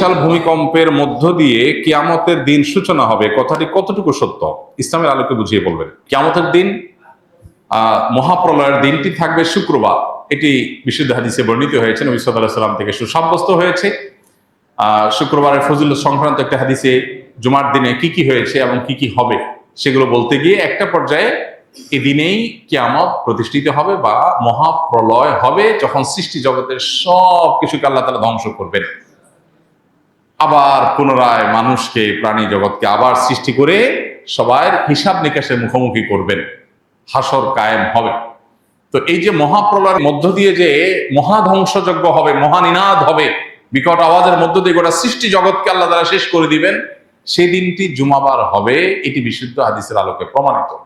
বিশাল ভূমিকম্পের মধ্য দিয়ে কিয়ামতের দিন সূচনা হবে। কথাটি কতটুকু সত্য? ইসলামের আলোকে বুঝিয়ে বলবেন। কিয়ামতের দিন মহাপ্রলয়ের দিনটি থাকবে শুক্রবার। এটি বিশুদ্ধ হাদিসে বর্ণিত হয়েছে। নবী সাল্লাম থেকে সুসাব্যস্ত হয়েছে। শুক্রবারের ফজিল সংক্রান্ত একটা হাদিসে জুমার দিনে কি কি হয়েছে এবং কি কি হবে, সেগুলো বলতে গিয়ে একটা পর্যায়ে এদিনেই দিনেই কিয়ামত প্রতিষ্ঠিত হবে বা মহাপ্রলয় হবে, যখন সৃষ্টি জগতের সব কিছুকে আল্লাহ তালা ধ্বংস করবেন। আবার পুনরায় মানুষকে, প্রাণী জগৎকে আবার সৃষ্টি করে সবার হিসাব নিকাশের মুখোমুখি করবেন। হাসর কায়েম হবে। তো এই যে মহাপ্রলয়ের মধ্য দিয়ে যে মহাধ্বংসযজ্ঞ হবে, মহানিনাদ হবে, বিকট আওয়াজের মধ্য দিয়ে গোটা সৃষ্টি জগৎকে আল্লাহ তারা শেষ করে দিবেন, সেই দিনটি জুমাবার হবে, এটি বিশুদ্ধ হাদিসের আলোকে প্রমাণিত।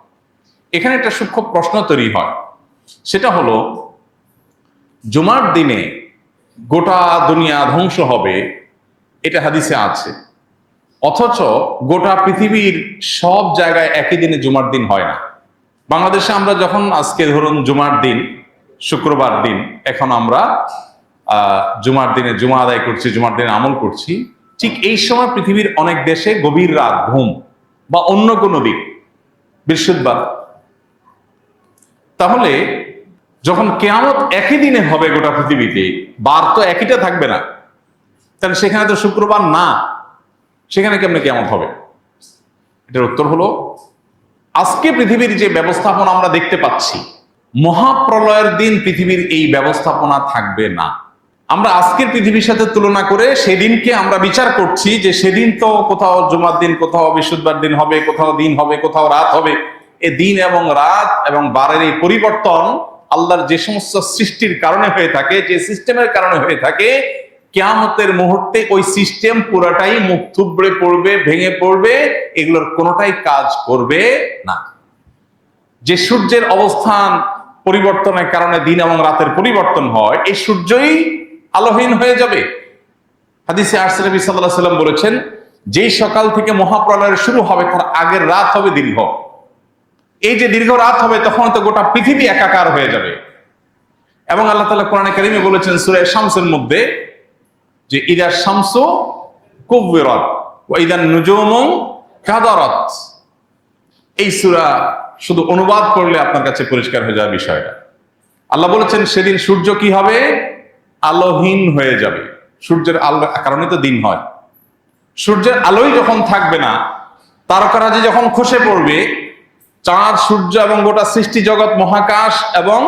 এখানে একটা সূক্ষ্ম প্রশ্ন তৈরি হয়। সেটা হলো, জুমার দিনে গোটা দুনিয়া ধ্বংস হবে এটা হাদিসে আছে। অথচ গোটা পৃথিবীর সব জায়গায় একই দিনে জুমার দিন হয় না। বাংলাদেশে আমরা যখন আজকে ধরুন জুমার দিন, শুক্রবার দিন, এখন আমরা জুমার দিনে জুমা আদায় করছি, জুমার দিনে আমল করছি, ঠিক এই সময় পৃথিবীর অনেক দেশে গভীর রাত, ঘুম, বা অন্য কোনো দিক বৃহস্পতিবার। তাহলে যখন কেয়ামত একই দিনে হবে গোটা পৃথিবীতে, বার তো একইটা থাকবে না। তাহলে সেখানে তো শুক্রবার না, সেখানে কেমনে কেমন হবে? এটার উত্তর হলো, আজকে পৃথিবীর যে ব্যবস্থাপনা আমরা দেখতে পাচ্ছি, মহাপ্রলয়ের দিন পৃথিবীর এই ব্যবস্থাপনা থাকবে না। আমরা আজকের পৃথিবীর সাথে তুলনা করে সেদিনকে আমরা বিচার করছি যে সেদিন তো কোথাও জুমার দিন, কোথাও বৃহস্পতিবার দিন হবে, কোথাও দিন হবে, কোথাও রাত হবে। এ দিন এবং রাত এবং বারের এই পরিবর্তন আল্লাহর যে সমস্ত সৃষ্টির কারণে হয়ে থাকে, যে সিস্টেমের কারণে হয়ে থাকে কেয়ামতের মুহূর্তে ওই সিস্টেম পুরাটাই মুখ থুবড়ে পড়বে, ভেঙে পড়বে, এগুলোর কোনোটাই কাজ করবে না। যে সূর্যের অবস্থান পরিবর্তনের কারণে দিন এবং রাতের পরিবর্তন হয়, এই সূর্যই আলোহীন হয়ে যাবে। হাদিসে আরসালাবি সাল্লাহ সাল্লাম বলেছেন, যেই সকাল থেকে মহাপ্রলয়ের শুরু হবে, তার আগের রাত হবে দীর্ঘ। এই যে দীর্ঘ রাত হবে তখন তো গোটা পৃথিবী একাকার হয়ে যাবে। এবং আল্লাহ তালা কোরআনে কারিমে বলেছেন, সুরে শামসের মধ্যে যে ইদা শামস কুবিরত ও ইদা নুজুম কাদারত। এই সুরা শুধু অনুবাদ করলে আপনার কাছে পরিষ্কার হয়ে যাবে বিষয়টা। আল্লাহ বলেছেন, সেদিন সূর্য কি হবে? আলোহীন হয়ে যাবে। সূর্যের আলো, কারণে তো দিন হয়। সূর্যের আলোই যখন থাকবে না, তারকারাজি যখন খসে পড়বে, চাঁদ, সূর্য এবং গোটা সৃষ্টি জগৎ, মহাকাশ এবং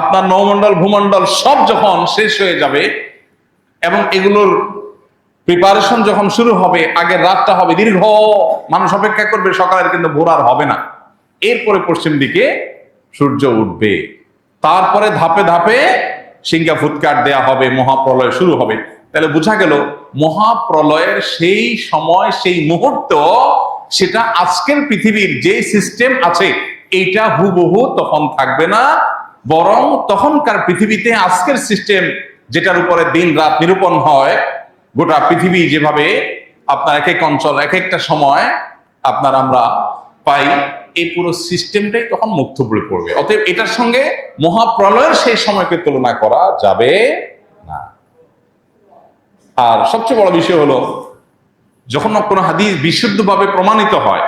আপনার নৌমণ্ডল, ভূমণ্ডল সব যখন শেষ হয়ে যাবে এবং এগুলোর প্রিপারেশন যখন শুরু হবে, আগের রাতটা হবে দীর্ঘ, মানুষ অপেক্ষা করবে, সকালের কিন্তু ভোর আর হবে না। এরপরে পশ্চিম দিকে সূর্য উঠবে। তারপরে ধাপে ধাপে সিংহা ফুৎকার দেয়া হবে, মহাপ্রলয় শুরু হবে। তাহলে বোঝা গেল, মহাপ্রলয়ের সেই সময়, সেই মুহূর্ত, সেটা আজকের পৃথিবীর যে সিস্টেম আছে, এইটা হুবহু তখন থাকবে না, বরং তখনকার পৃথিবীতে আজকের সিস্টেম যেটার উপরে দিন রাত নিরূপণ হয়, গোটা পৃথিবী যেভাবে আপনার এক এক অঞ্চল, এক একটা সময় আপনার আমরা পাই, এই পুরো সিস্টেমটাই তখন মুক্ত পড়ে পড়বে। অতএব এটার সঙ্গে মহাপ্রলয়ের সেই সময়কে তুলনা করা যাবে না। আর সবচেয়ে বড় বিষয় হলো, যখন কোনো হাদিস বিশুদ্ধভাবে প্রমাণিত হয়,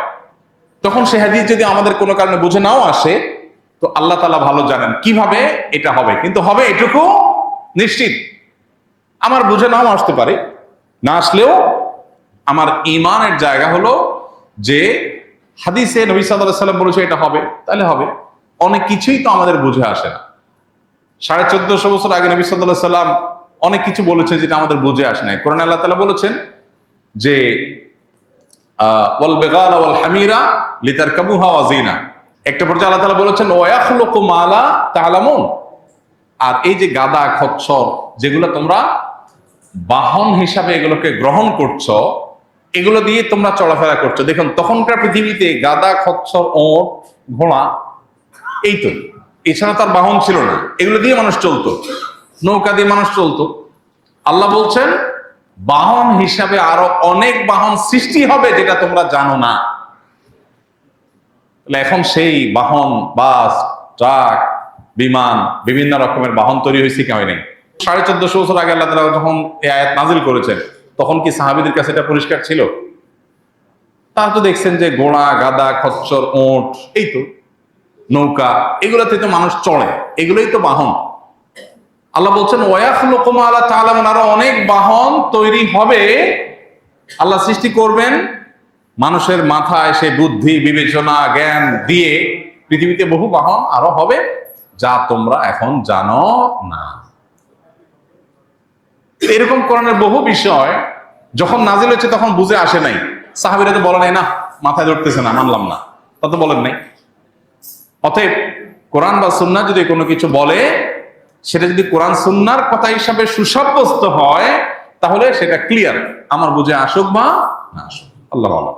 তখন সে হাদিস যদি আমাদের কোনো কারণে বুঝে নাও আসে, তো আল্লাহ তালা ভালো জানেন কীভাবে এটা হবে। কিন্তু হবে এটুকু নিশ্চিত। আমার বুঝে নাও আসতে পারে। না আসলেও আমার ইমানের জায়গা হলো যে হাদিসে নবী সাল্লাহ সাল্লাম বলেছে, এটা হবে, তাহলে হবে। অনেক কিছুই তো আমাদের বুঝে আসে না। সাড়ে চোদ্দশো বছর আগে নবী সাল্লাহ সাল্লাম অনেক কিছু বলেছে যেটা আমাদের বুঝে আসে নাই। কোরআন আল্লাহ তালা বলেছেন যে হামিরা লিতার একটা পর্যায়ে আল্লাহ তালা বলেছেন ওয়াখলুকু মালা তাআলামুন। আর এই যে গাদা, খচ্চর, যেগুলো তোমরা বাহন হিসাবে এগুলোকে গ্রহণ করছ, এগুলো দিয়ে তোমরা চলাফেরা করছ। দেখুন, তখনকার পৃথিবীতে গাদা, খচ্চর ওট ঘোড়া, এই তো। এছাড়া তার বাহন ছিল না। এগুলো দিয়ে মানুষ চলতো। নৌকা দিয়ে মানুষ চলতো। আল্লাহ বলছেন, বাহন হিসাবে আরও অনেক বাহন সৃষ্টি হবে যেটা তোমরা জানো না। এখন সেই বাহন, বাস, ট্রাক বিমান, বিভিন্ন রকমের বাহন তৈরি হয়েছে কি হয় নাই? সাড়ে চোদ্দশো বছর আগে আল্লাহ তালা যখন এই আয়াত নাজিল করেছেন, তখন কি সাহাবিদের কাছে এটা পরিষ্কার ছিল? তারা তো দেখছেন যে ঘোড়া গাদা খচ্চর, ওট, এই তো নৌকা, এগুলোতে তো মানুষ চড়ে, এগুলোই তো বাহন। আল্লাহ বলছেন ওয়াখলুকুমা আল্লাহ তাআলামুন আরও অনেক বাহন তৈরি হবে। আল্লাহ সৃষ্টি করবেন মানুষের মাথায় সে বুদ্ধি, বিবেচনা, জ্ঞান দিয়ে পৃথিবীতে বহু বাহন আরও হবে। যা তোমরা এখন জানো না। এরকম কোরআনের বহু বিষয় যখন নাজিল হচ্ছে তখন বুঝে আসে নাই। সাহাবিরা তো বলে নাই, না, মাথায় ধরতেছে না, মানলাম না। তা তো বলেন নাই। অতএব কোরআন বা সুন্না যদি কোনো কিছু বলে, সেটা যদি কোরআন সুন্নার কথা হিসাবে সুসাব্যস্ত হয়, তাহলে সেটা ক্লিয়ার আমার বুঝে আসুক বা না আসুক। আল্লাহ আল্লাহ